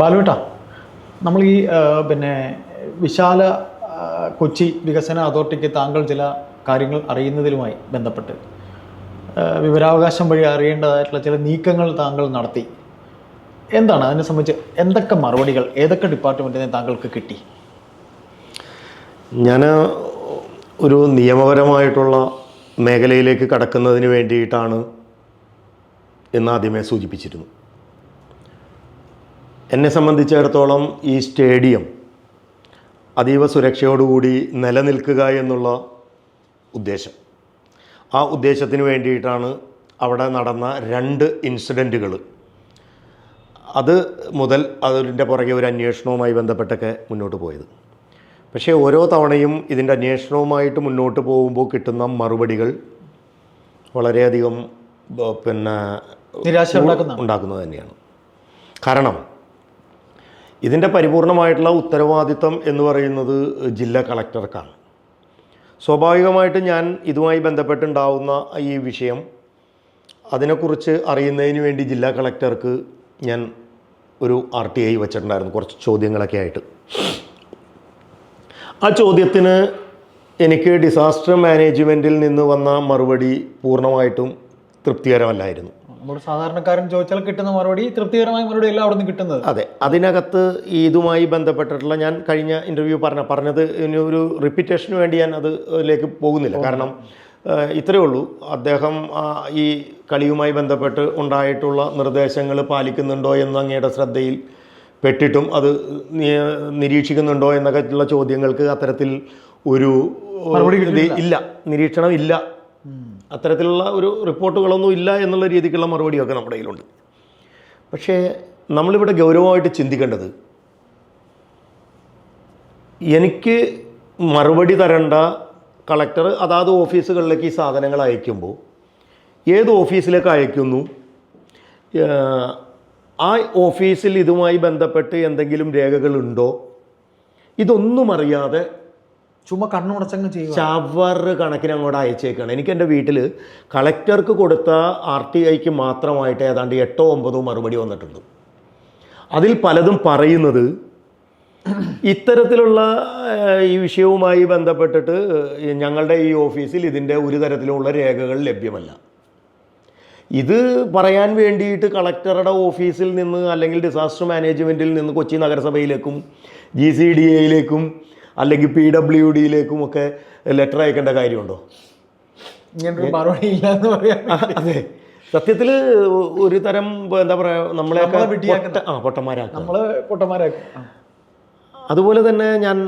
ബാലുവേട്ടാ നമ്മൾ ഈ പിന്നെ വിശാല കൊച്ചി വികസന അതോറിറ്റിക്ക് താങ്കൾ ചില കാര്യങ്ങൾ അറിയുന്നതിലുമായി ബന്ധപ്പെട്ട് വിവരാവകാശം വഴി അറിയേണ്ടതായിട്ടുള്ള ചില നീക്കങ്ങൾ താങ്കൾ നടത്തി. എന്താണ് അതിനെ സംബന്ധിച്ച് എന്തൊക്കെ മറുപടികൾ ഏതൊക്കെ നിന്ന് താങ്കൾക്ക് കിട്ടി? ഞാൻ ഒരു നിയമപരമായിട്ടുള്ള മേഖലയിലേക്ക് കടക്കുന്നതിന് വേണ്ടിയിട്ടാണ് എന്നാദ്യമേ സൂചിപ്പിച്ചിരുന്നു. എന്നെ സംബന്ധിച്ചിടത്തോളം ഈ സ്റ്റേഡിയം അതീവ സുരക്ഷയോടുകൂടി നിലനിൽക്കുക എന്നുള്ള ഉദ്ദേശം. ആ ഉദ്ദേശത്തിന് വേണ്ടിയിട്ടാണ് അവിടെ നടന്ന രണ്ട് ഇൻസിഡന്റുകൾ. അത് മുതൽ അതിന്റെ പുറകെ ഒരു അന്വേഷണവുമായി ബന്ധപ്പെട്ടൊക്കെ മുന്നോട്ട് പോയത്. പക്ഷേ ഓരോ തവണയും ഇതിന്റെ അന്വേഷണവുമായിട്ട് മുന്നോട്ട് പോകുമ്പോൾ കിട്ടുന്ന മറുപടികൾ വളരെയധികം പിന്നെ നിരാശ ഉണ്ടാക്കുന്ന ഉണ്ടാക്കുന്നത് തന്നെയാണ്. കാരണം ഇതിന്റെ പരിപൂർണമായിട്ടുള്ള ഉത്തരവാദിത്തം എന്ന് പറയുന്നത് ജില്ലാ കളക്ടർക്കാണ്. സ്വാഭാവികമായിട്ട് ഞാൻ ഇതുമായി ബന്ധപ്പെട്ടുണ്ടാവുന്ന ഈ വിഷയം അതിനെക്കുറിച്ച് അറിയുന്നതിന് വേണ്ടി ജില്ലാ കളക്ടർക്ക് ഞാൻ ഒരു ആർ ടി ഐ വെച്ചിട്ടുണ്ടായിരുന്നു കുറച്ച് ചോദ്യങ്ങളൊക്കെ ആയിട്ട്. ആ ചോദ്യത്തിന് എനിക്ക് ഡിസാസ്റ്റർ മാനേജ്മെന്റിൽ നിന്ന് വന്ന മറുപടി പൂർണമായിട്ടും തൃപ്തികരമല്ലായിരുന്നു. നമ്മുടെ സാധാരണക്കാരൻ ചോദിച്ചാൽ കിട്ടുന്ന മറുപടി തൃപ്തികരമായ മറുപടി എല്ലാം അവിടെ നിന്ന് കിട്ടുന്നത്. അതെ അതിനകത്ത് ഇതുമായി ബന്ധപ്പെട്ടിട്ടുള്ള ഞാൻ കഴിഞ്ഞ ഇന്റർവ്യൂ പറഞ്ഞ പറഞ്ഞത് ഒരു റിപ്പീറ്റേഷന് വേണ്ടി ഞാൻ അതിലേക്ക് പോകുന്നില്ല. കാരണം ഇത്രയേ ഉള്ളൂ. അദ്ദേഹം ഈ കളിയുമായി ബന്ധപ്പെട്ട് ഉണ്ടായിട്ടുള്ള നിർദ്ദേശങ്ങൾ പാലിക്കുന്നുണ്ടോ എന്ന് അങ്ങയുടെ ശ്രദ്ധയിൽ പെട്ടിട്ടും അത് നിരീക്ഷിക്കുന്നുണ്ടോ എന്നൊക്കെ ഉള്ള ചോദ്യങ്ങൾക്ക് അത്തരത്തിൽ ഒരു ഇല്ല. നിരീക്ഷണം ഇല്ല. അത്തരത്തിലുള്ള ഒരു റിപ്പോർട്ടുകളൊന്നും ഇല്ല എന്നുള്ള രീതിക്കുള്ള മറുപടിയൊക്കെ നമ്മുടെ കയ്യിലുണ്ട്. പക്ഷേ നമ്മളിവിടെ ഗൗരവമായിട്ട് ചിന്തിക്കേണ്ടത് എനിക്ക് മറുപടി തരേണ്ട കളക്ടർ അതാത് ഓഫീസുകളിലേക്ക് ഈ സാധനങ്ങൾ അയക്കുമ്പോൾ ഏത് ഓഫീസിലേക്ക് അയക്കുന്നു? ആ ഓഫീസിൽ ഇതുമായി ബന്ധപ്പെട്ട് എന്തെങ്കിലും രേഖകളുണ്ടോ? ഇതൊന്നും അറിയാതെ ചുമ്മാ കണ്ണുടച്ചങ്ങ് ചെയ്യും ചവർ കണക്കിന് അങ്ങോട്ട് അയച്ചേക്കാണ്. എനിക്ക് എന്റെ വീട്ടിൽ കളക്ടർക്ക് കൊടുത്ത ആർ ടി ഐക്ക് മാത്രമായിട്ട് ഏതാണ്ട് എട്ടോ ഒമ്പതോ മറുപടി വന്നിട്ടുണ്ട്. അതിൽ പലതും പറയുന്നത് ഇത്തരത്തിലുള്ള ഈ വിഷയവുമായി ബന്ധപ്പെട്ടിട്ട് ഞങ്ങളുടെ ഈ ഓഫീസിൽ ഇതിന്റെ ഒരു തരത്തിലുള്ള രേഖകൾ ലഭ്യമല്ല. ഇത് പറയാൻ വേണ്ടിയിട്ട് കളക്ടറുടെ ഓഫീസിൽ നിന്ന് അല്ലെങ്കിൽ ഡിസാസ്റ്റർ മാനേജ്മെന്റിൽ നിന്ന് കൊച്ചി നഗരസഭയിലേക്കും ജി സി ഡി എയിലേക്കും അല്ലെങ്കിൽ പി ഡബ്ല്യു ഡിയിലേക്കും ഒക്കെ ലെറ്റർ അയക്കേണ്ട കാര്യമുണ്ടോ? അതെ. സത്യത്തിൽ ഒരു തരം എന്താ പറയാ നമ്മളെ ആ നമ്മൾ പൊട്ടന്മാരാക്കും അതുപോലെ തന്നെ ഞാൻ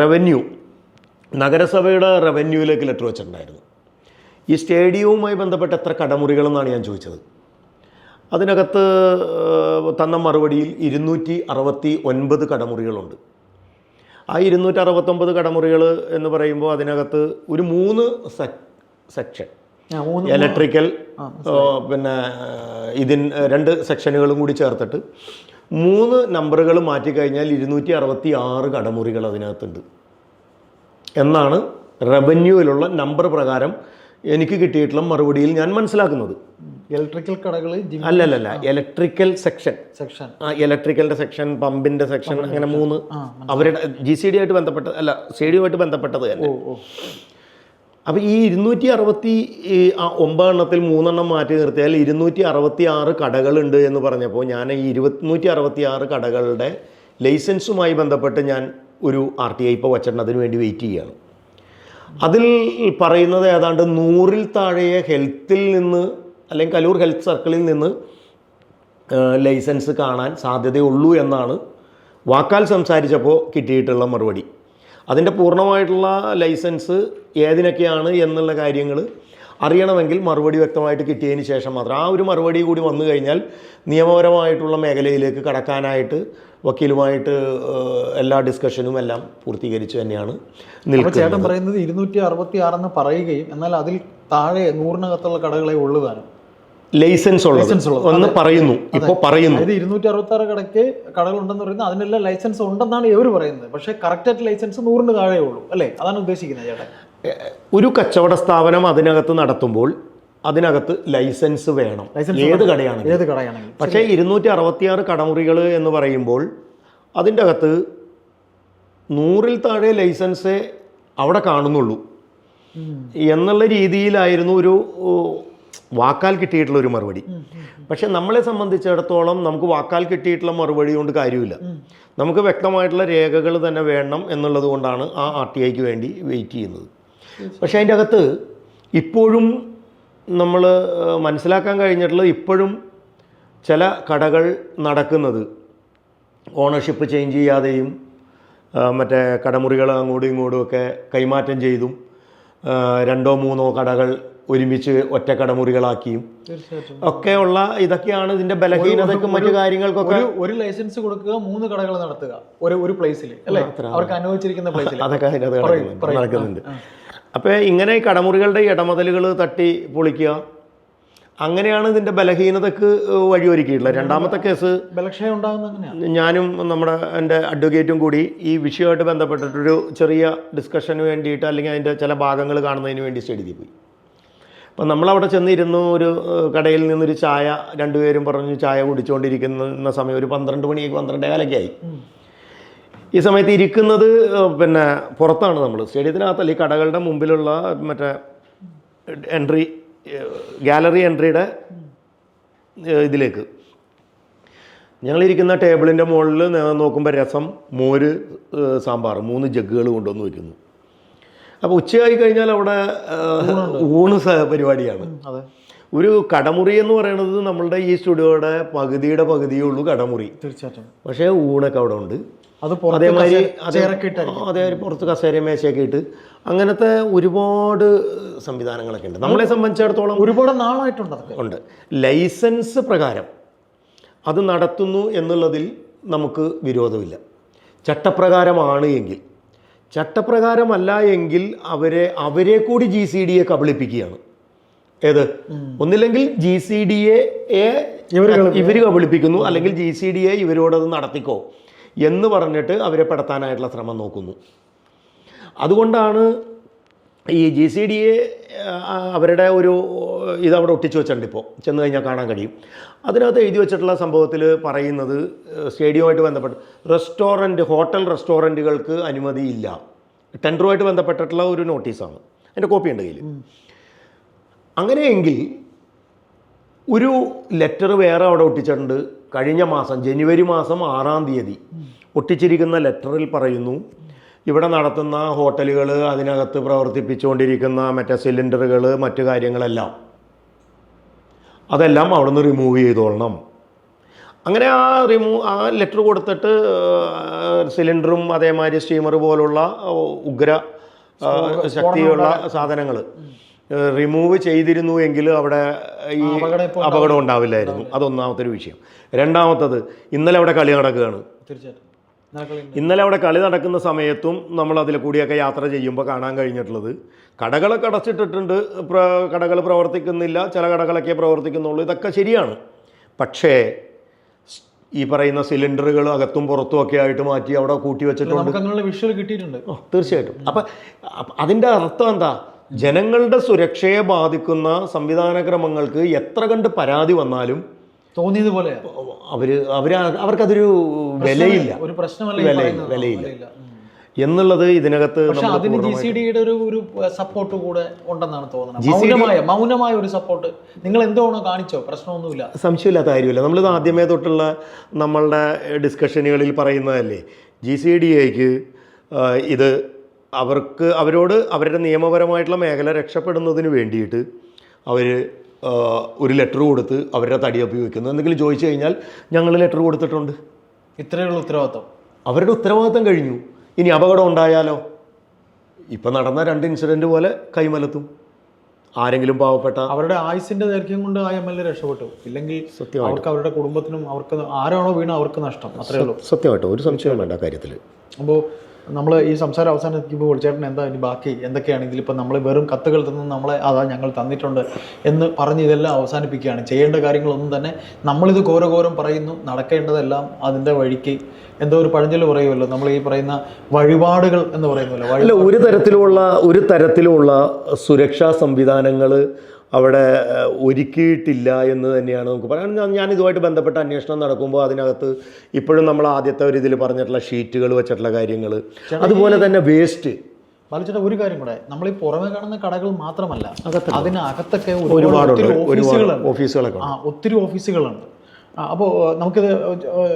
റവന്യൂ നഗരസഭയുടെ റവന്യൂയിലേക്ക് ലെറ്റർ വെച്ചിട്ടുണ്ടായിരുന്നു. ഈ സ്റ്റേഡിയവുമായി ബന്ധപ്പെട്ട എത്ര കടമുറികളെന്നാണ് ഞാൻ ചോദിച്ചത്. അതിനകത്ത് തന്ന മറുപടിയിൽ ഇരുന്നൂറ്റി അറുപത്തി ഒൻപത് കടമുറികളുണ്ട്. ആ ഇരുന്നൂറ്റി അറുപത്തൊമ്പത് കടമുറികൾ എന്ന് പറയുമ്പോൾ അതിനകത്ത് ഒരു മൂന്ന് സെക്ഷൻ ഇലക്ട്രിക്കൽ പിന്നെ ഇതിൻ രണ്ട് സെക്ഷനുകളും കൂടി ചേർത്തിട്ട് മൂന്ന് നമ്പറുകൾ മാറ്റിക്കഴിഞ്ഞാൽ ഇരുന്നൂറ്റി അറുപത്തി ആറ് കടമുറികൾ അതിനകത്തുണ്ട്. എന്നാണ് റവന്യൂവിലുള്ള നമ്പർ പ്രകാരം എനിക്ക് കിട്ടിയിട്ടുള്ള മറുപടിയിൽ ഞാൻ മനസ്സിലാക്കുന്നത്. ഇലക്ട്രിക്കൽ കടകൾ അല്ലല്ല ഇലക്ട്രിക്കൽ സെക്ഷൻ സെക്ഷൻ ആ ഇലക്ട്രിക്കലിന്റെ സെക്ഷൻ പമ്പിന്റെ സെക്ഷൻ അങ്ങനെ മൂന്ന് അവരുടെ ജി സി ഡി ആയിട്ട് ബന്ധപ്പെട്ട അല്ല സ്റ്റേഡിയമായിട്ട് ബന്ധപ്പെട്ടത് തന്നെ. അപ്പോൾ ഈ ഇരുന്നൂറ്റി അറുപത്തി ഒമ്പതെണ്ണത്തിൽ മൂന്നെണ്ണം മാറ്റി നിർത്തിയാൽ ഇരുന്നൂറ്റി അറുപത്തി ആറ് കടകളുണ്ട് എന്ന് പറഞ്ഞപ്പോൾ ഞാൻ ഈ ഇരുപത്തിനൂറ്റി അറുപത്തി ആറ് കടകളുടെ ലൈസൻസുമായി ബന്ധപ്പെട്ട് ഞാൻ ഒരു ആർ ടി ഐ ഇപ്പോൾ വച്ചിട്ടുണ്ട്. അതിന് വേണ്ടി വെയിറ്റ് ചെയ്യുകയാണ് അതിൽ പറയുന്നത് ഏതാണ്ട് നൂറിൽ താഴെയെ ഹെൽത്തിൽ നിന്ന് അല്ലെങ്കിൽ കലൂർ ഹെൽത്ത് സർക്കിളിൽ നിന്ന് ലൈസൻസ് കാണാൻ സാധ്യതയുള്ളൂ എന്നാണ് വാക്കാൽ സംസാരിച്ചപ്പോൾ കിട്ടിയിട്ടുള്ള മറുപടി. അതിന്റെ പൂർണമായിട്ടുള്ള ലൈസൻസ് ഏതിനൊക്കെയാണ് എന്നുള്ള കാര്യങ്ങൾ അറിയണമെങ്കിൽ മറുപടി വ്യക്തമായിട്ട് കിട്ടിയതിന് ശേഷം മാത്രം. ആ ഒരു മറുപടി കൂടി വന്നു കഴിഞ്ഞാൽ നിയമപരമായിട്ടുള്ള മേഖലയിലേക്ക് കടക്കാനായിട്ട് വക്കീലുമായിട്ട് എല്ലാ ഡിസ്കഷനും എല്ലാം പൂർത്തീകരിച്ച് തന്നെയാണ് നിൽക്കുന്നത്. ചേട്ടൻ പറയുന്നത് ഇരുന്നൂറ്റി അറുപത്തി ആറെന്ന് പറയുകയും എന്നാൽ അതിൽ താഴെ നൂറിനകത്തുള്ള കടകളെ ഉള്ളതാണ് ലൈസൻസ് ഉള്ളത്. ഒന്ന് പറയുന്നു. ഇപ്പോൾ പറയുന്നു. അതായത് ഇരുന്നൂറ്റി അറുപത്തി ആറ് കടയ്ക്ക് കടകളുണ്ടെന്ന് പറയുന്നത് അതിനെല്ലാം ലൈസൻസ് ഉണ്ടെന്നാണ് ഇവർ പറയുന്നത്. പക്ഷേ കറക്റ്റായിട്ട് ലൈസൻസ് നൂറിന് താഴെ ഉള്ളൂ. അല്ലേ? അതാണ് ഉദ്ദേശിക്കുന്നത് ചേട്ടൻ. ഒരു കച്ചവട സ്ഥാപനം അതിനകത്ത് നടത്തുമ്പോൾ അതിനകത്ത് ലൈസൻസ് വേണം. ഏത് കടയാണ് ഏത് കടയാണ് പക്ഷേ ഇരുന്നൂറ്റി അറുപത്തിയാറ് കടമുറികൾ എന്ന് പറയുമ്പോൾ അതിന്റെ അകത്ത് നൂറിൽ താഴെ ലൈസൻസേ അവിടെ കാണുന്നുള്ളൂ. എന്നുള്ള രീതിയിലായിരുന്നു ഒരു വാക്കാൽ കിട്ടിയിട്ടുള്ള ഒരു മറുപടി. പക്ഷെ നമ്മളെ സംബന്ധിച്ചിടത്തോളം നമുക്ക് വാക്കാൽ കിട്ടിയിട്ടുള്ള മറുപടി കൊണ്ട് കാര്യമില്ല. നമുക്ക് വ്യക്തമായിട്ടുള്ള രേഖകൾ തന്നെ വേണം എന്നുള്ളത് കൊണ്ടാണ് ആ ആർ ടി ഐക്ക് വേണ്ടി വെയിറ്റ് ചെയ്യുന്നത്. പക്ഷേ അതിന്റെ അകത്ത് ഇപ്പോഴും നമ്മൾ മനസ്സിലാക്കാൻ കഴിഞ്ഞിട്ടുള്ളത് ഇപ്പോഴും ചില കടകൾ നടക്കുന്നത്. ഓണർഷിപ്പ് ചേഞ്ച് ചെയ്യാതെയും മറ്റേ കടമുറികൾ അങ്ങോട്ടും ഇങ്ങോട്ടും ഒക്കെ കൈമാറ്റം ചെയ്തും രണ്ടോ മൂന്നോ കടകൾ ഒരുമിച്ച് ഒറ്റ കടമുറികളാക്കിയും ഒക്കെയുള്ള ഇതൊക്കെയാണ് ഇതിന്റെ ബലഹീനതയ്ക്കും മറ്റു കാര്യങ്ങൾക്കൊക്കെ ഒരു ഒരു ലൈസൻസ് കൊടുക്കുക മൂന്ന് കടകൾ നടത്തുക ഒരു ഒരു പ്ലേസിൽ അല്ലേ? അവർക്ക് അനുവദിച്ചിരിക്കുന്ന പ്ലേസിൽ അതൊക്കെ അതിനകത്ത് നടക്കുന്നുണ്ട്. അപ്പോൾ ഇങ്ങനെ ഈ കടമുറികളുടെ ഇടമതലുകൾ തട്ടി പൊളിക്കുക. അങ്ങനെയാണ് ഇതിന്റെ ബലഹീനതക്ക് വഴിയൊരുക്കിയിട്ടുള്ളത്. രണ്ടാമത്തെ കേസ് ബലക്ഷയം ഉണ്ടാകുന്ന ഞാനും നമ്മുടെ എന്റെ അഡ്വക്കേറ്റും കൂടി ഈ വിഷയമായിട്ട് ബന്ധപ്പെട്ടിട്ടൊരു ചെറിയ ഡിസ്കഷന് വേണ്ടിയിട്ട് അല്ലെങ്കിൽ അതിന്റെ ചില ഭാഗങ്ങൾ കാണുന്നതിന് വേണ്ടി സ്റ്റഡിയിൽ പോയി. അപ്പം നമ്മളവിടെ ചെന്നിരുന്നു ഒരു കടയിൽ നിന്നൊരു ചായ രണ്ടുപേരും പറഞ്ഞു ചായ കുടിച്ചുകൊണ്ടിരിക്കുന്ന സമയം ഒരു പന്ത്രണ്ട് മണി പന്ത്രണ്ടേ കാലൊക്കെ ആയി ഈ സമയത്ത് ഇരിക്കുന്നത് പിന്നെ പുറത്താണ് നമ്മൾ സ്റ്റേഡിയത്തിനകത്തല്ല ഈ കടകളുടെ മുമ്പിലുള്ള മറ്റേ എൻട്രി ഗാലറി എൻട്രിയുടെ ഇതിലേക്ക്. ഞങ്ങളിരിക്കുന്ന ടേബിളിന്റെ മുകളിൽ നോക്കുമ്പോൾ രസം മോര് സാമ്പാർ മൂന്ന് ജഗ്ഗുകൾ കൊണ്ടുവന്ന് വയ്ക്കുന്നു അപ്പോൾ ഉച്ചയായി കഴിഞ്ഞാൽ അവിടെ ഊണ് പരിപാടിയാണ്. ഒരു കടമുറി എന്ന് പറയുന്നത് നമ്മളുടെ ഈ സ്റ്റുഡിയോയുടെ പകുതിയുടെ പകുതിയേ ഉള്ളൂ കടമുറി. തീർച്ചയായിട്ടും. പക്ഷേ ഊണൊക്കെ അവിടെ ഉണ്ട്. അത് അതേമാതിരി അതേമാതിരി പുറത്ത് കസേര മേശയൊക്കെ ഇട്ട് അങ്ങനത്തെ ഒരുപാട് സംവിധാനങ്ങളൊക്കെ ഉണ്ട്. നമ്മളെ സംബന്ധിച്ചിടത്തോളം ഒരുപാട് നാളായിട്ടുണ്ട് അതൊക്കെ. ഉണ്ട്. ലൈസൻസ് പ്രകാരം അത് നടത്തുന്നു എന്നുള്ളതിൽ നമുക്ക് വിരോധമില്ല. ചട്ടപ്രകാരമാണ് എങ്കിൽ. ചട്ടപ്രകാരമല്ല എങ്കിൽ അവരെ അവരെ കൂടി ജി സി ഡിയെ കബളിപ്പിക്കുകയാണ്. ഏത്? ഒന്നില്ലെങ്കിൽ ജി സി ഡി എ ഇവർ കബളിപ്പിക്കുന്നു. അല്ലെങ്കിൽ ജി സി ഡി എ ഇവരോടത് നടത്തിക്കോ. എന്ന് പറഞ്ഞിട്ട് അവരെ പെടുത്താനായിട്ടുള്ള ശ്രമം നോക്കുന്നു. അതുകൊണ്ടാണ് ഈ ജി സി ഡി എ അവരുടെ ഒരു ഇത് അവിടെ ഒട്ടിച്ചു വെച്ചിട്ടുണ്ട് ഇപ്പോൾ. ചെന്ന് കഴിഞ്ഞാൽ കാണാൻ കഴിയും. അതിനകത്ത് എഴുതി വെച്ചിട്ടുള്ള സംഭവത്തിൽ പറയുന്നത് സ്റ്റേഡിയമായിട്ട് ബന്ധപ്പെട്ട് റെസ്റ്റോറന്റ് ഹോട്ടൽ റെസ്റ്റോറന്റുകൾക്ക് അനുമതിയില്ല. ടെൻഡറുമായിട്ട് ബന്ധപ്പെട്ടിട്ടുള്ള ഒരു നോട്ടീസാണ്. അതിന്റെ കോപ്പി ഉണ്ട് കയ്യിൽ. അങ്ങനെയെങ്കിൽ ഒരു ലെറ്റർ വേറെ അവിടെ ഒട്ടിച്ചിട്ടുണ്ട്. കഴിഞ്ഞ മാസം ജനുവരി മാസം ആറാം തീയതി ഒട്ടിച്ചിരിക്കുന്ന ലെറ്ററിൽ പറയുന്നു ഇവിടെ നടത്തുന്ന ഹോട്ടലുകൾ അതിനകത്ത് പ്രവർത്തിപ്പിച്ചുകൊണ്ടിരിക്കുന്ന മറ്റേ സിലിണ്ടറുകൾ മറ്റു കാര്യങ്ങളെല്ലാം അതെല്ലാം അവിടെ നിന്ന് റിമൂവ് ചെയ്തോളണം. അങ്ങനെ ആ റിമൂ ആ ലെറ്റർ കൊടുത്തിട്ട് സിലിണ്ടറും അതേമാതിരി സ്റ്റീമർ പോലുള്ള ഉഗ്ര ശക്തിയുള്ള സാധനങ്ങൾ റിമൂവ് ചെയ്തിരുന്നു എങ്കിൽ അവിടെ ഈ അപകടം ഉണ്ടാവില്ലായിരുന്നു. അതൊന്നാമത്തെ ഒരു വിഷയം. രണ്ടാമത്തത് ഇന്നലെ അവിടെ കളി നടക്കുകയാണ്. ഇന്നലെ അവിടെ കളി നടക്കുന്ന സമയത്തും നമ്മൾ അതിൽ കൂടിയൊക്കെ യാത്ര ചെയ്യുമ്പോൾ കാണാൻ കഴിഞ്ഞിട്ടുള്ളത്. കടകളൊക്കെ അടച്ചിട്ടിട്ടുണ്ട്. കടകൾ പ്രവർത്തിക്കുന്നില്ല. ചില കടകളൊക്കെ പ്രവർത്തിക്കുന്നുള്ളൂ. ഇതൊക്കെ ശരിയാണ്. പക്ഷേ ഈ പറയുന്ന സിലിണ്ടറുകൾ അകത്തും പുറത്തും ഒക്കെ ആയിട്ട് മാറ്റി അവിടെ കൂട്ടി വെച്ചിട്ടുണ്ട്. വിഷ്വൽ കിട്ടിയിട്ടുണ്ട്. തീർച്ചയായിട്ടും. അപ്പം അതിന്റെ അർത്ഥം എന്താ? ജനങ്ങളുടെ സുരക്ഷയെ ബാധിക്കുന്ന സംവിധാന ക്രമങ്ങൾക്ക് എത്ര കണ്ട് പരാതി വന്നാലും തോന്നിയത് അവർ അവർ അവർ അവർക്കതൊരു വിലയില്ല. ഒരു പ്രശ്നമല്ല വിലയില്ല. എന്നുള്ളത് ഇതിനകത്ത് അതിന് ജി സി ഡിയുടെ ഒരു ഒരു സപ്പോർട്ട് കൂടെ ഉണ്ടെന്നാണ് തോന്നുന്നത്. മൗനമായ മൗനമായ ഒരു സപ്പോർട്ട് നിങ്ങൾ എന്തോണോ കാണിച്ചോ? പ്രശ്നമൊന്നുമില്ല. സംശയമില്ലാത്ത കാര്യമില്ല. നമ്മളിത് ആദ്യമേ തൊട്ടുള്ള നമ്മളുടെ ഡിസ്കഷനുകളിൽ പറയുന്നതല്ലേ ജി സി ഡി എക്ക് ഇത് അവർക്ക് അവരോട് അവരുടെ നിയമപരമായിട്ടുള്ള മേഖല രക്ഷപ്പെടുന്നതിന് വേണ്ടിയിട്ട് അവർ ഒരു ലെറ്റർ കൊടുത്ത് അവരുടെ തടി ഉപയോഗിക്കുന്നു എന്തെങ്കിലും ചോദിച്ചു കഴിഞ്ഞാൽ ഞങ്ങൾ ലെറ്റർ കൊടുത്തിട്ടുണ്ട്. ഇത്രയുള്ള ഉത്തരവാദിത്തം അവരുടെ ഉത്തരവാദിത്തം കഴിഞ്ഞു. ഇനി അപകടം ഉണ്ടായാലോ? ഇപ്പം നടന്ന രണ്ട് ഇൻസിഡന്റ് പോലെ കൈമലത്തും. ആരെങ്കിലും പാവപ്പെട്ട അവരുടെ ആയുസിന്റെ ദൈർഘ്യം കൊണ്ട് ആ എം എൽ എ രക്ഷപ്പെട്ടു. ഇല്ലെങ്കിൽ അവർക്ക് അവരുടെ കുടുംബത്തിനും അവർക്ക് ആരാണോ വീണ അവർക്ക് നഷ്ടം. അത്രേ ഉള്ളൂ. സത്യമായിട്ടോ. ഒരു സംശയം വേണ്ട കാര്യത്തിൽ അപ്പോൾ നമ്മൾ ഈ സംസാരം അവസാനിക്കുമ്പോൾ വിളിച്ചേട്ടൻ എന്താ ഇനി ബാക്കി? എന്തൊക്കെയാണ് ഇതിലിപ്പോൾ നമ്മൾ വെറും കത്തുകൾ തന്നു നമ്മളെ അതാ ഞങ്ങൾ തന്നിട്ടുണ്ട് എന്ന് പറഞ്ഞ് ഇതെല്ലാം അവസാനിപ്പിക്കുകയാണ്. ചെയ്യേണ്ട കാര്യങ്ങളൊന്നും തന്നെ നമ്മളിത് ഘോരഘോരം പറയുന്നു നടക്കേണ്ടതെല്ലാം അതിന്റെ വഴിക്ക്. എന്തോ ഒരു പഴഞ്ചൊല്ല് പറയുമല്ലോ നമ്മൾ ഈ പറയുന്ന വഴിപാടുകൾ എന്ന് പറയുന്നല്ലോ. അല്ല ഒരു തരത്തിലുള്ള ഒരു തരത്തിലുള്ള സുരക്ഷാ സംവിധാനങ്ങൾ അവിടെ ഒരുക്കിയിട്ടില്ല എന്ന് തന്നെയാണ് നമുക്ക് പറയാൻ. ഞാൻ- ഇതുമായിട്ട് ബന്ധപ്പെട്ട അന്വേഷണം നടക്കുമ്പോൾ അതിനകത്ത് ഇപ്പോഴും നമ്മൾ ആദ്യത്തെ ഒരു ഇതിൽ പറഞ്ഞിട്ടുള്ള ഷീറ്റുകൾ വെച്ചിട്ടുള്ള കാര്യങ്ങൾ. അതുപോലെ തന്നെ വേസ്റ്റ്. ബാലിച്ചേട്ടാ ഒരു കാര്യം കൂടെ. നമ്മൾ ഈ പുറമെ കാണുന്ന കടകൾ മാത്രമല്ല അതിനകത്തൊക്കെ ഒരുപാട് ഓഫീസുകളുണ്ട്. ആ ഒത്തിരി ഓഫീസുകളുണ്ട്. അപ്പോൾ നമുക്കിത്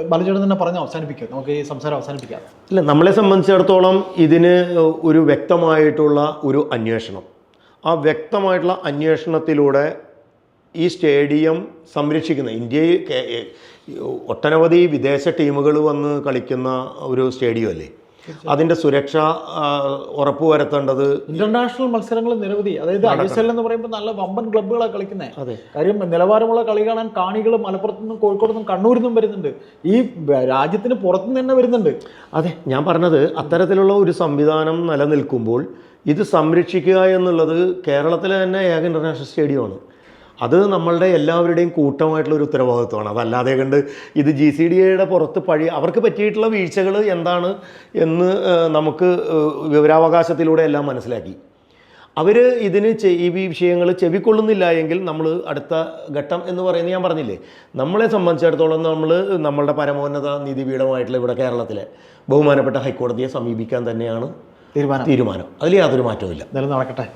ബാലചേട്ടൻ തന്നെ പറഞ്ഞ്? അവസാനിപ്പിക്കാം. നമുക്ക് ഈ സംസാരം അവസാനിപ്പിക്കാം. ഇല്ല നമ്മളെ സംബന്ധിച്ചിടത്തോളം ഇതിന് ഒരു വ്യക്തമായിട്ടുള്ള ഒരു അന്വേഷണം. ആ വ്യക്തമായിട്ടുള്ള അന്വേഷണത്തിലൂടെ ഈ സ്റ്റേഡിയം സംരക്ഷിക്കുന്ന ഇന്ത്യയിൽ ഒട്ടനവധി വിദേശ ടീമുകൾ വന്ന് കളിക്കുന്ന ഒരു സ്റ്റേഡിയം അല്ലേ അതിന്റെ സുരക്ഷ ഉറപ്പുവരുത്തേണ്ടത് ഇന്റർനാഷണൽ മത്സരങ്ങൾ നിരവധി അതായത് ഐ എസ് എൽ എന്ന് പറയുമ്പോൾ നല്ല വമ്പൻ ക്ലബ്ബുകളാണ് കളിക്കുന്നത് അതെ. കാര്യം നിലവാരമുള്ള കളി കാണാൻ കാണികൾ മലപ്പുറത്തു നിന്നും കോഴിക്കോട് നിന്നും കണ്ണൂരിൽ നിന്നും വരുന്നുണ്ട്. ഈ രാജ്യത്തിന് പുറത്തു നിന്ന് തന്നെ വരുന്നുണ്ട്. അതെ ഞാൻ പറഞ്ഞത് അത്തരത്തിലുള്ള ഒരു സംവിധാനം നിലനിൽക്കുമ്പോൾ ഇത് സംരക്ഷിക്കുക എന്നുള്ളത് കേരളത്തിലെ തന്നെ ഏക ഇന്റർനാഷണൽ സ്റ്റേഡിയമാണ്. അത് നമ്മളുടെ എല്ലാവരുടെയും കൂട്ടമായിട്ടുള്ള ഒരു ഉത്തരവാദിത്വമാണ്. അതല്ലാതെ കണ്ട് ഇത് ജി സി ഡി എയുടെ പുറത്ത് പഴി അവർക്ക് പറ്റിയിട്ടുള്ള വീഴ്ചകൾ എന്താണ് എന്ന് നമുക്ക് വിവരാവകാശത്തിലൂടെ എല്ലാം മനസ്സിലാക്കി. അവർ ഇതിന് ഈ വിഷയങ്ങൾ ചെവിക്കൊള്ളുന്നില്ല എങ്കിൽ നമ്മൾ അടുത്ത ഘട്ടം എന്ന് പറയുന്നത് ഞാൻ പറഞ്ഞില്ലേ? നമ്മളെ സംബന്ധിച്ചിടത്തോളം നമ്മൾ നമ്മളുടെ പരമോന്നത നീതിപീഠമായിട്ടുള്ള ഇവിടെ കേരളത്തിലെ ബഹുമാനപ്പെട്ട ഹൈക്കോടതിയെ സമീപിക്കാൻ തന്നെയാണ് തീരുമാനം. തീരുമാനം. അതിൽ യാതൊരു മാറ്റവും ഇല്ല നടക്കട്ടെ.